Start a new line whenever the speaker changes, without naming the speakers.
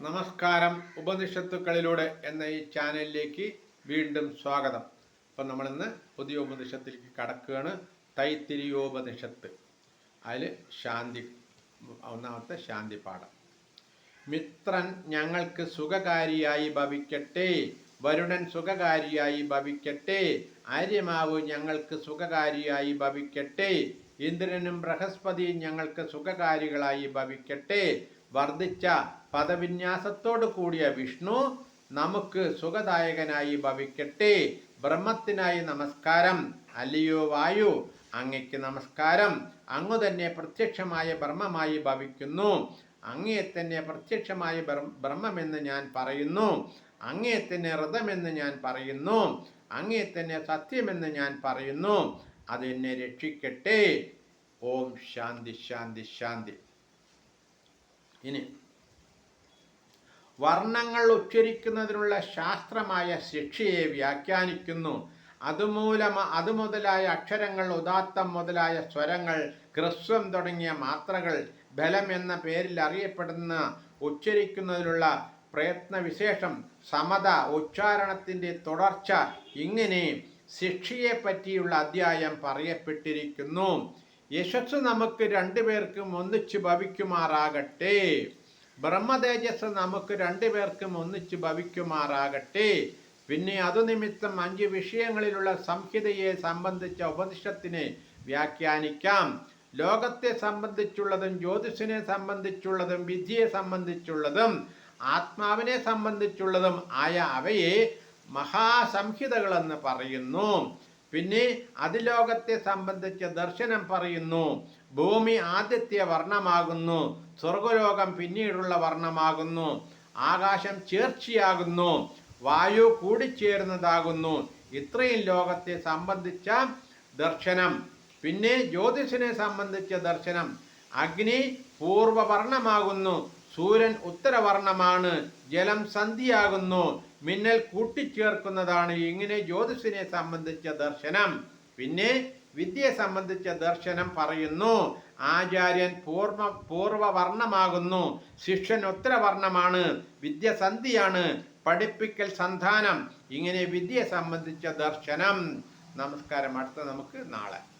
നമസ്കാരം ഉപനിഷത്തുക്കളിലൂടെ എന്ന ഈ ചാനലിലേക്ക് വീണ്ടും സ്വാഗതം. അപ്പം നമ്മളിന്ന് പുതിയ ഉപനിഷത്തിലേക്ക് കടക്കുകയാണ്. തൈത്തിരിയോപനിഷത്ത്. അതിൽ ശാന്തി ഒന്നാമത്തെ ശാന്തി പാഠം മിത്രൻ ഞങ്ങൾക്ക് സുഖകാരിയായി ഭവിക്കട്ടെ വരുണൻ സുഖകാരിയായി ഭവിക്കട്ടെ ആര്യമാവ് ഞങ്ങൾക്ക് സുഖകാരിയായി ഭവിക്കട്ടെ ഇന്ദ്രനും ബൃഹസ്പതിയും ഞങ്ങൾക്ക് സുഖകാരികളായി ഭവിക്കട്ടെ വർദ്ധിച്ച പദവിന്യാസത്തോടു കൂടിയ വിഷ്ണു നമുക്ക് സുഖദായകനായി ഭവിക്കട്ടെ. ബ്രഹ്മത്തിനായി നമസ്കാരം. അല്ലയോ വായു അങ്ങയ്ക്ക് നമസ്കാരം. അങ്ങു തന്നെ പ്രത്യക്ഷമായ ബ്രഹ്മമായി ഭവിക്കുന്നു. അങ്ങയെ തന്നെ പ്രത്യക്ഷമായ ബ്രഹ്മ- ബ്രഹ്മമെന്ന് ഞാൻ പറയുന്നു. അങ്ങയെ തന്നെ ഹൃദമെന്ന് ഞാൻ പറയുന്നു. അങ്ങയെ തന്നെ സത്യമെന്ന് ഞാൻ പറയുന്നു. അതെന്നെ രക്ഷിക്കട്ടെ. ഓം ശാന്തി ശാന്തി ശാന്തി. ഇനി. വർണങ്ങൾ ഉച്ചരിക്കുന്നതിനുള്ള ശാസ്ത്രമായ ശിക്ഷയെ വ്യാഖ്യാനിക്കുന്നു. അതുമൂലം അതുമുതലായ അക്ഷരങ്ങൾ ഉദാത്തം മുതലായ സ്വരങ്ങൾ ഹ്രസ്വം തുടങ്ങിയ മാത്രകൾ ബലം എന്ന പേരിൽ അറിയപ്പെടുന്ന ഉച്ചരിക്കുന്നതിനുള്ള പ്രയത്നവിശേഷം സമത ഉച്ചാരണത്തിന്റെ തുടർച്ച ഇങ്ങനെ ശിക്ഷയെ പറ്റിയുള്ള അധ്യായം പറയപ്പെട്ടിരിക്കുന്നു. യശസ് നമുക്ക് രണ്ടുപേർക്കും ഒന്നിച്ച് ഭവിക്കുമാറാകട്ടെ. ബ്രഹ്മതേജസ് നമുക്ക് രണ്ടുപേർക്കും ഒന്നിച്ച് ഭവിക്കുമാറാകട്ടെ. പിന്നെ അതു നിമിത്തം അഞ്ച് വിഷയങ്ങളിലുള്ള സംഹിതയെ സംബന്ധിച്ച ഉപനിഷത്തിനെ വ്യാഖ്യാനിക്കാം. ലോകത്തെ സംബന്ധിച്ചുള്ളതും ജ്യോതിഷിനെ സംബന്ധിച്ചുള്ളതും വിധിയെ സംബന്ധിച്ചുള്ളതും ആത്മാവിനെ സംബന്ധിച്ചുള്ളതും ആയ അവയെ മഹാസംഹിതകളെന്ന് പറയുന്നു. പിന്നെ അതിലോകത്തെ സംബന്ധിച്ച ദർശനം പറയുന്നു. ഭൂമി ആദ്യത്തെ വർണമാകുന്നു. സ്വർഗലോകം പിന്നീടുള്ള വർണമാകുന്നു. ആകാശം ചേർച്ചയാകുന്നു. വായു കൂടിച്ചേരുന്നതാകുന്നു. ഇത്രയും ലോകത്തെ സംബന്ധിച്ച ദർശനം. പിന്നെ ജ്യോതിഷനെ സംബന്ധിച്ച ദർശനം. അഗ്നി പൂർവവർണമാകുന്നു സൂര്യൻ ഉത്തരവർണമാണ്. ജലം സന്ധിയാകുന്നു. മിന്നൽ കൂട്ടിച്ചേർക്കുന്നതാണ് ഇങ്ങനെ ജ്യോതിഷിനെ സംബന്ധിച്ച ദർശനം. പിന്നെ വിദ്യയെ സംബന്ധിച്ച ദർശനം പറയുന്നു. ആചാര്യൻ പൂർവ പൂർവവർണമാകുന്നു. ശിഷ്യൻ ഉത്തരവർണമാണ്. വിദ്യ സന്ധിയാണ്. പഠിപ്പിക്കൽ സന്ധാനം ഇങ്ങനെ വിദ്യയെ സംബന്ധിച്ച ദർശനം. നമസ്കാരം. അടുത്ത നമുക്ക് നാളെ.